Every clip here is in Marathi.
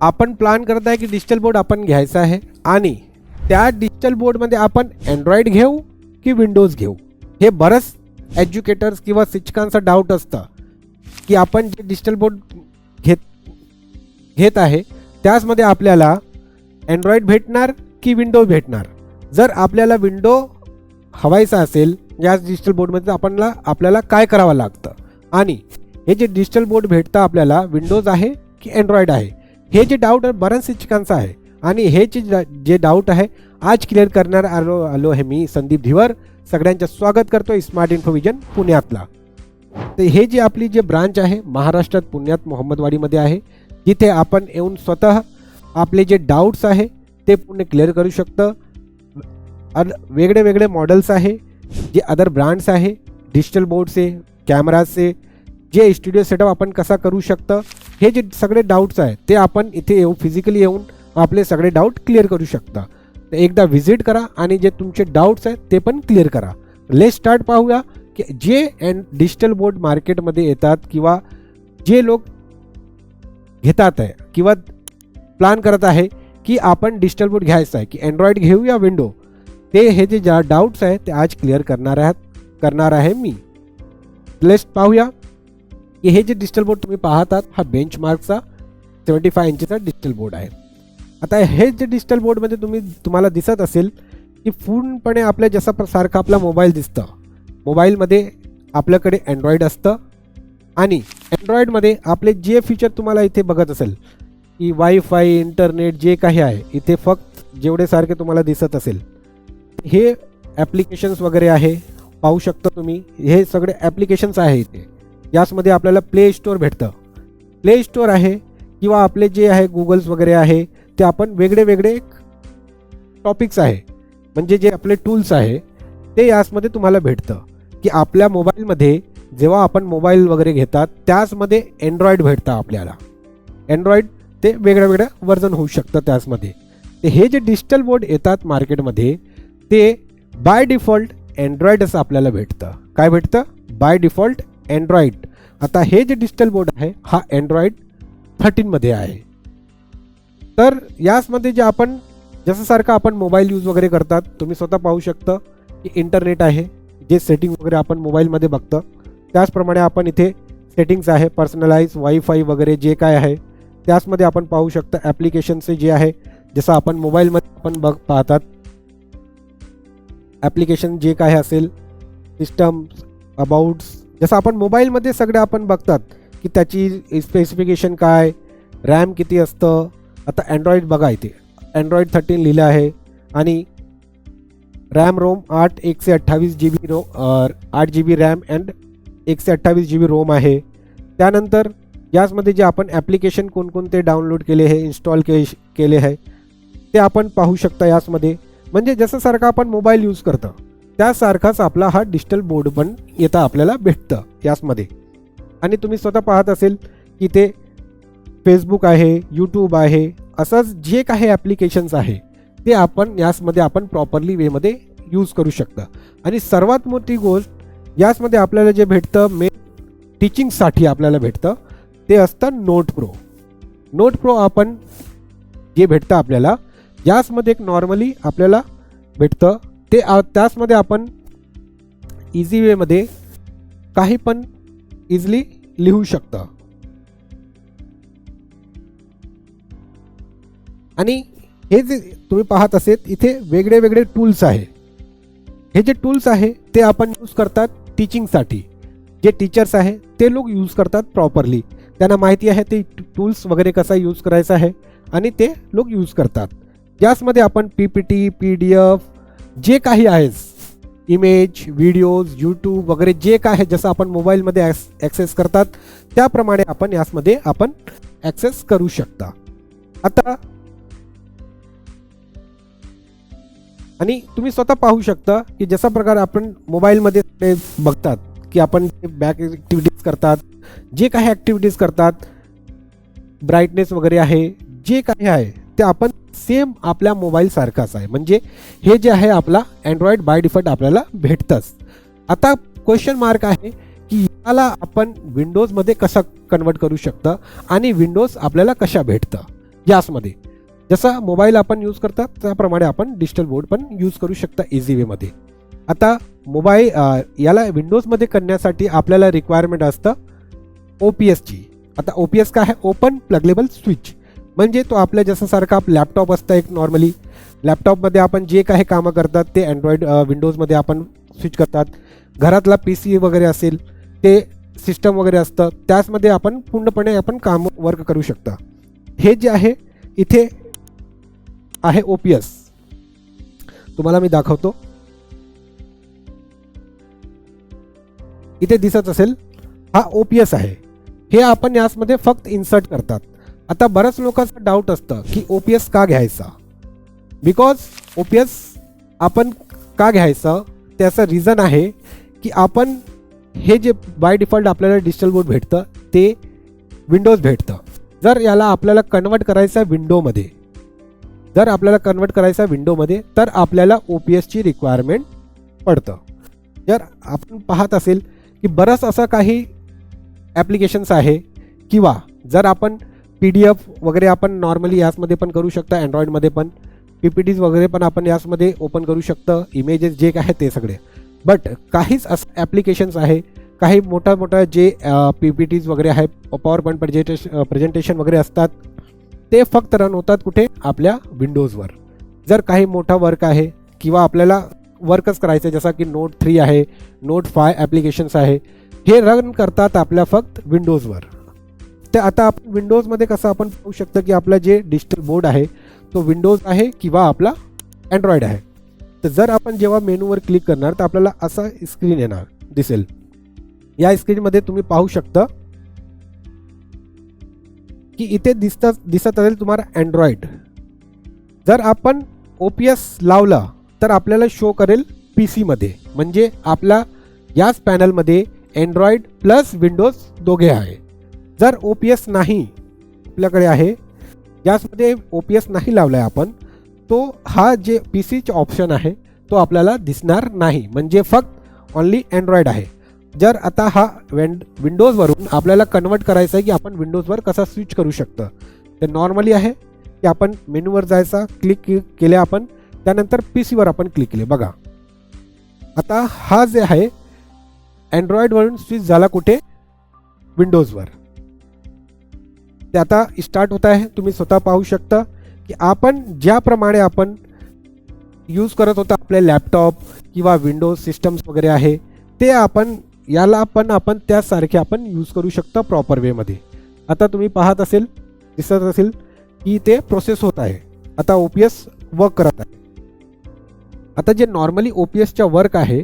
आपण प्लॅन करत आहे की डिजिटल बोर्ड आपण घ्यायचा आहे. आणि त्या डिजिटल बोर्डमध्ये आपण अँड्रॉइड घेऊ की विंडोज घेऊ? हे बरंच एज्युकेटर्स किंवा शिक्षकांचं डाऊट असतं की आपण जे डिजिटल बोर्ड घेत घेत आहे त्याचमध्ये आपल्याला अँड्रॉइड भेटणार की विंडो भेटणार? जर आपल्याला विंडो हवायचा असेल याच डिजिटल बोर्डमध्ये आपणला आपल्याला काय करावं लागतं? आणि हे जे डिजिटल बोर्ड भेटतं आपल्याला विंडोज आहे की अँड्रॉइड आहे? हे जे डाऊट बऱ्याच शिक्षकांचं आहे. आणि हे जे जे डाऊट आहे आज क्लिअर करणार आलो आलो आहे मी संदीप धिवर सगळ्यांचं स्वागत करतो स्मार्ट इन्फोविजन पुण्यातला. तर हे जे आपली जे ब्रांच आहे महाराष्ट्रात पुण्यात मोहम्मदवाडीमध्ये आहे जिथे आपण येऊन स्वतः आपले जे डाऊट्स आहे ते पूर्ण क्लिअर करू शकतं. अन वेगळे वेगळे मॉडेल्स आहे जे अदर ब्रँड्स आहे डिजिटल बोर्डचे कॅमेराचे जे स्टुडिओ सेटअप आपण कसा करू शकतं हे जे सगळे डाऊट्स आहे ते आपण इथे येऊ फिजिकली येऊन आपले सगळे डाऊट क्लिअर करू शकता. तर एकदा व्हिजिट करा आणि जे तुमचे डाऊट्स आहेत ते पण क्लिअर करा. ले स्टार्ट पाहूया की जे अँड डिजिटल बोर्ड मार्केटमध्ये येतात किंवा जे लोक घेतात आहे किंवा प्लॅन करत आहे की आपण डिजिटल बोर्ड घ्यायचं आहे की अँड्रॉइड घेऊ या विंडो ते हे जे ज्या डाऊट्स आहे ते आज क्लिअर करणार आहेत करणार आहे मी. लेस्ट पाहूया. की हे जे डिजिटल बोर्ड तुम्ही पाहतात हा बेंचमार्कचा सेवन्टी फाय इंचचा डिजिटल बोर्ड आहे. आता हे जे डिजिटल बोर्डमध्ये तुम्ही तुम्हाला दिसत असेल की पूर्णपणे आपल्या जसा सारखा सारखं आपला मोबाईल दिसतं. मोबाईलमध्ये आपल्याकडे अँड्रॉइड असतं आणि अँड्रॉइडमध्ये आपले जे फीचर तुम्हाला इथे बघत असेल की वायफाय इंटरनेट जे काही आहे इथे फक्त जेवढे सारखे तुम्हाला दिसत असेल हे ॲप्लिकेशन्स वगैरे आहे. पाहू शकता तुम्ही हे सगळे ॲप्लिकेशन्स आहे इथे. याचमध्ये आपल्याला प्ले स्टोअर भेटतं. प्ले स्टोअर आहे किंवा आपले जे आहे गुगल्स वगैरे आहे ते आपण वेगळे वेगळे टॉपिक्स आहे. म्हणजे जे आपले टूल्स आहे ते याचमध्ये तुम्हाला भेटतं. की आपल्या मोबाईलमध्ये जेव्हा आपण मोबाईल वगैरे घेतात त्याचमध्ये अँड्रॉईड भेटतं आपल्याला. अँड्रॉईड ते वेगळ्या वेगळ्या वर्जन होऊ शकतं त्याचमध्ये ते हे जे डिजिटल बोर्ड येतात मार्केटमध्ये ते बाय डिफॉल्ट अँड्रॉईडच आपल्याला भेटतं. काय भेटतं? बाय डिफॉल्ट अँड्रॉइड आता हे जे डिजिटल बोर्ड आहे हा अँड्रॉइड थर्टीनमध्ये आहे. तर याचमध्ये जे आपण जसं सारखं आपण मोबाईल यूज वगैरे करतात तुम्ही स्वतः पाहू शकता की इंटरनेट आहे जे सेटिंग वगैरे आपण मोबाईलमध्ये बघतं. त्याचप्रमाणे आपण इथे सेटिंग्स आहे पर्सनलाइज वायफाय वगैरे जे काय आहे त्याचमध्ये आपण पाहू शकता ॲप्लिकेशनचे जे आहे जसं आपण मोबाईलमध्ये आपण बघ पाहतात. ॲप्लिकेशन जे काय असेल सिस्टम्स अबाउट्स जसं आपण मोबाईलमध्ये सगळे आपण बघतात की त्याची स्पेसिफिकेशन काय रॅम किती असतं. आता अँड्रॉईड बघा इथे. अँड्रॉईड थर्टीन लिहिलं आहे. आणि रॅम रोम आठ एकशे अठ्ठावीस जी बी रो आठ जी बी रॅम अँड एकशे अठ्ठावीस जी बी रोम आहे. त्यानंतर याचमध्ये जे आपण ॲप्लिकेशन कोणकोणते डाउनलोड केले आहे इन्स्टॉल के केले आहे ते आपण पाहू शकता याचमध्ये. म्हणजे जसं सारखं आपण मोबाईल यूज करतं. त्यासारखाच आपला हा डिजिटल बोर्ड पण येतं आपल्याला भेटतं याचमध्ये आणि तुम्ही स्वतः पाहत असेल की ते फेसबुक आहे यूट्यूब आहे असंच जे काही ॲप्लिकेशन्स आहे ते आपण याचमध्ये आपण प्रॉपरली वेमध्ये यूज करू शकता. आणि सर्वात मोठी गोष्ट याचमध्ये आपल्याला जे भेटतं मे टीचिंगसाठी आपल्याला भेटतं ते असतं नोट प्रो नोट प्रो आपण जे भेटतं आपल्याला याचमध्ये एक नॉर्मली आपल्याला भेटतं ते त्याचमध्ये आपण इझी वेमध्ये काही पण इझिली लिहू शकता. आणि हे जे तुम्ही पाहत असेल इथे वेगळे वेगळे टूल्स आहे. हे जे टूल्स आहे ते आपण यूज करतात टीचिंगसाठी जे टीचर्स आहे ते लोक यूज करतात प्रॉपरली त्यांना माहिती आहे ते टूल्स वगैरे कसा यूज करायचा आहे आणि ते लोक यूज करतात. याचमध्ये आपण P P T P D F जे काही आहे इमेज व्हिडिओज यूट्यूब वगैरे जे काय आहे जसं आपण मोबाईलमध्ये ॲक्स ॲक्सेस करतात त्याप्रमाणे आपण यामध्ये आपण ॲक्सेस करू शकता. आता आणि तुम्ही स्वतः पाहू शकता की जसा प्रकार आपण मोबाईलमध्ये बघतात की आपण बॅक ॲक्टिव्हिटीज करतात जे काही ॲक्टिव्हिटीज करतात ब्राईटनेस वगैरे आहे जे काही आहे ते आपण सेम आपल्या मोबाईलसारखाच आहे. म्हणजे हे जे आहे आपला अँड्रॉइड बाय डिफॉल्ट आपल्याला भेटतंच. आता क्वेश्चन मार्क आहे की याला आपण विंडोजमध्ये कसं कन्वर्ट करू शकतं आणि विंडोज आपल्याला कशा भेटतं? यासमध्ये जसा मोबाईल आपण यूज करतात त्याप्रमाणे आपण डिजिटल बोर्ड पण यूज करू शकता इझी वेमध्ये आता मोबाईल याला विंडोजमध्ये करण्यासाठी आपल्याला रिक्वायरमेंट असतं ओ पी एसची आता ओ पी एस काय आहे? ओपन प्लगलेबल स्विच म्हणजे तो आपल्या जसंसारखा आप लॅपटॉप असतं एक नॉर्मली लॅपटॉपमध्ये आपण जे काही कामं करतात ते अँड्रॉइड विंडोजमध्ये आपण स्विच करतात. घरातला पी सी वगैरे असेल ते सिस्टम वगैरे असतं त्याचमध्ये आपण पूर्णपणे आपण काम वर्क करू शकता. हे जे आहे इथे आहे ओ पी एस तुम्हाला मी दाखवतो. इथे दिसत असेल हा ओ पी एस आहे. हे आपण यासमध्ये फक्त इन्सर्ट करतात. आता बऱ्याच लोकांचं डाऊट असतं की ओ पी एस का घ्यायचा? बिकॉज ओ पी एस आपण का घ्यायचं? त्याचं रिझन आहे की आपण हे जे बाय डिफॉल्ट आपल्याला डिजिटल बोर्ड भेटतं ते विंडोज भेटतं. जर याला आपल्याला कन्वर्ट करायचं आहे विंडोमध्ये जर आपल्याला कन्वर्ट करायचं आहे विंडोमध्ये तर आपल्याला ओ पी एसची रिक्वायरमेंट पडतं. जर आपण पाहत असेल की बरंच असं काही ॲप्लिकेशन्स आहे किंवा जर आपण पी डी एफ वगैरे आपण नॉर्मली यासमध्ये पण करू शकता अँड्रॉइडमध्ये पण. पी पी टीज वगैरे पण आपण यासमध्ये ओपन करू शकतं इमेजेस जे काय आहे ते सगळे. बट काहीच असं ॲप्लिकेशन्स आहे काही मोठ्या मोठ्या जे पी पी टीज वगैरे आहे पॉवर पॉईंट प्रेझेंटेशन प्रेझेंटेशन वगैरे असतात ते फक्त रन होतात कुठे? आपल्या विंडोजवर. जर काही मोठा वर्क आहे किंवा आपल्याला वर्कच करायचं आहे जसा की नोट थ्री आहे नोट फाय ॲप्लिकेशन्स आहे हे रन करतात आपल्या फक्त विंडोजवर. तर आता आप विंडोजमध्ये कसं आपण पाहू शकतो की आपला जे डिजिटल बोर्ड आहे तो विंडोज आहे किंवा आपला अँड्रॉइड आहे. तर जर आपण जेव्हा मेनूवर क्लिक करणार तर आपल्याला असा स्क्रीन येणार दिसेल. या स्क्रीनमध्ये तुम्ही पाहू शकता की इथे दिसत दिसत असेल तुम्हाला अँड्रॉइड जर आपण ओ पी एस लावला तर आपल्याला शो करेल पी सीमध्ये म्हणजे आपला याच पॅनलमध्ये अँड्रॉइड प्लस विंडोज दोघे आहे. जर ओ पी एस नाही आपल्याकडे आहे याचमध्ये ओ पी एस नाही लावला आहे आपण तो हा जे पी सीचे ऑप्शन आहे तो आपल्याला दिसणार नाही. म्हणजे फक्त ऑनली अँड्रॉइड आहे. जर आता हा वेंड विंडोजवरून आपल्याला कन्वर्ट करायचं आहे की आपण विंडोजवर कसा स्विच करू शकतं? ते नॉर्मली आहे की आपण मेनूवर जायचा क्लिक केले आपण त्यानंतर पी सीवर आपण क्लिक केले. बघा. आता हा जे आहे अँड्रॉइडवरून स्विच झाला कुठे? विंडोजवर ते आता स्टार्ट होत आहे. तुम्ही स्वतः पाहू शकता की आपण ज्याप्रमाणे आपण यूज करत होता आपले लॅपटॉप किंवा विंडोज सिस्टम्स वगैरे आहे ते आपण याला पण आपण त्यासारखे आपण यूज करू शकतो प्रॉपर वेमध्ये आता तुम्ही पाहत असेल दिसत असेल की ते प्रोसेस होत आहे. आता ओ पी एस वर्क करत आहे. आता जे नॉर्मली ओ पी एसच्या वर्क आहे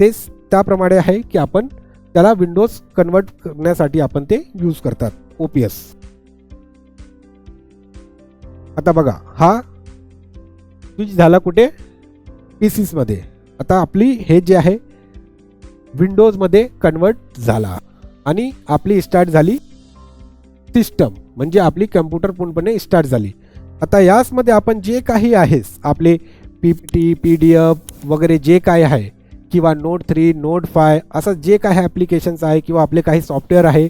तेच त्याप्रमाणे आहे की आपण त्याला विंडोज कन्वर्ट करण्यासाठी आपण ते यूज करतात ओ पी एस आता बघा हा स्विच झाला कुठे? पी सीसमध्ये आता आपली हे जे आहे विंडोजमध्ये कन्वर्ट झाला. आणि आपली स्टार्ट झाली सिस्टम म्हणजे आपली कम्प्युटर पूर्णपणे स्टार्ट झाली. आता याचमध्ये आपण जे काही आहेस आपले P P T P D F वगैरे जे काय आहे किंवा नोट थ्री नोट फाय असं जे काही ॲप्लिकेशन्स आहे किंवा आपले काही सॉफ्टवेअर आहे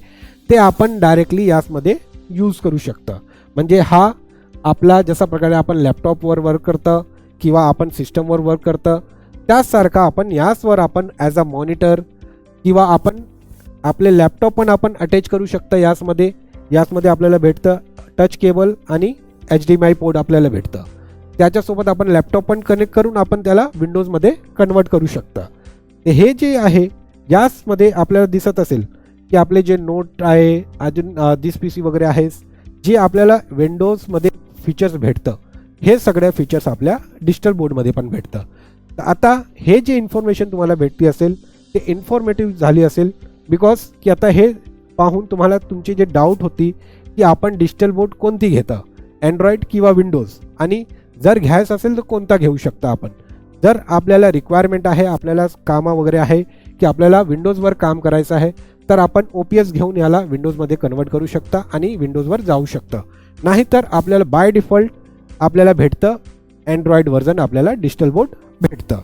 ते आपण डायरेक्टली याचमध्ये यूज करू शकतं. म्हणजे हा आपला जसा प्रकारे आपण लॅपटॉपवर वर्क करतं किंवा आपण सिस्टमवर वर्क करतं त्याचसारखा आपण याचवर आपण ॲज अ मॉनिटर किंवा आपण आपले लॅपटॉप पण आपण अटॅच करू शकतं याचमध्ये. याचमध्ये आपल्याला भेटतं टच केबल आणि H D M I port आपल्याला भेटतं. त्याच्यासोबत आपण लॅपटॉप पण कनेक्ट करून आपण त्याला विंडोजमध्ये कन्वर्ट करू शकता. हे जे आहे याचमध्ये आपल्याला दिसत असेल की आपले जे नोट आहे अजून दिस पी सी वगैरे आहे जे आपल्याला विंडोजमध्ये फीचर्स भेटतं. हे सगळ्या फीचर्स आपल्या डिजिटल बोर्डमध्ये पण भेटतं. तर आता हे जे इन्फॉर्मेशन तुम्हाला भेटती असेल ते इन्फॉर्मेटिव्ह झाली असेल बिकॉज की आता हे पाहून तुम्हाला तुमची जे डाऊट होती की आपण डिजिटल बोर्ड कोणती घेतं? अँड्रॉइड किंवा विंडोज आणि जर घ्यायचं असेल तर कोणता घेऊ शकता आपण? जर आपल्याला रिक्वायरमेंट आहे आपल्याला कामा वगैरे आहे की आपल्याला विंडोजवर काम करायचं आहे तर आपण ओ पी एस घेऊन याला विंडोजमध्ये कन्वर्ट करू शकता आणि विंडोजवर जाऊ शकतं. नाहीतर आपल्याला बाय डिफॉल्ट आपल्याला भेटतं. अँड्रॉइड व्हर्जन आपल्याला डिजिटल बोर्ड भेटतं.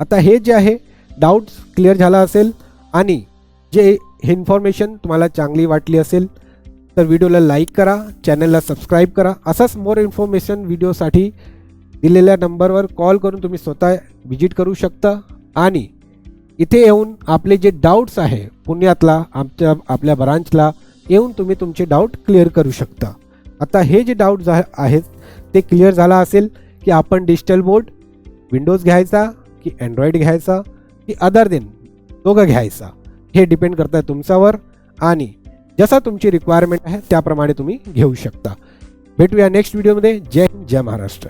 आता हे जे आहे डाऊट्स क्लिअर झाला असेल आणि जे हे इन्फॉर्मेशन तुम्हाला चांगली वाटली असेल तर व्हिडिओला लाईक करा चॅनलला सबस्क्राईब करा. असंच मोर इन्फॉर्मेशन व्हिडिओसाठी दिलेल्या नंबरवर कॉल करून तुम्ही स्वतः व्हिजिट करू शकता. आणि इथे येऊन आपले जे डाऊट्स आहे पुण्यातला आमच्या आपल्या ब्रांचला येऊन तुम्ही तुमचे डाऊट क्लिअर करू शकता. आता हे जे डाऊट आहेत ते क्लिअर झाला असेल की आपण डिजिटल बोर्ड विंडोज घ्यायचा की अँड्रॉईड घ्यायचा की अदर देन दोघं घ्यायचा. हे डिपेंड करतं आहे तुमच्यावर आणि जसा तुमची रिक्वायरमेंट आहे त्याप्रमाणे तुम्ही घेऊ शकता. भेटूया नेक्स्ट व्हिडिओमध्ये जय हिंद जय महाराष्ट्र.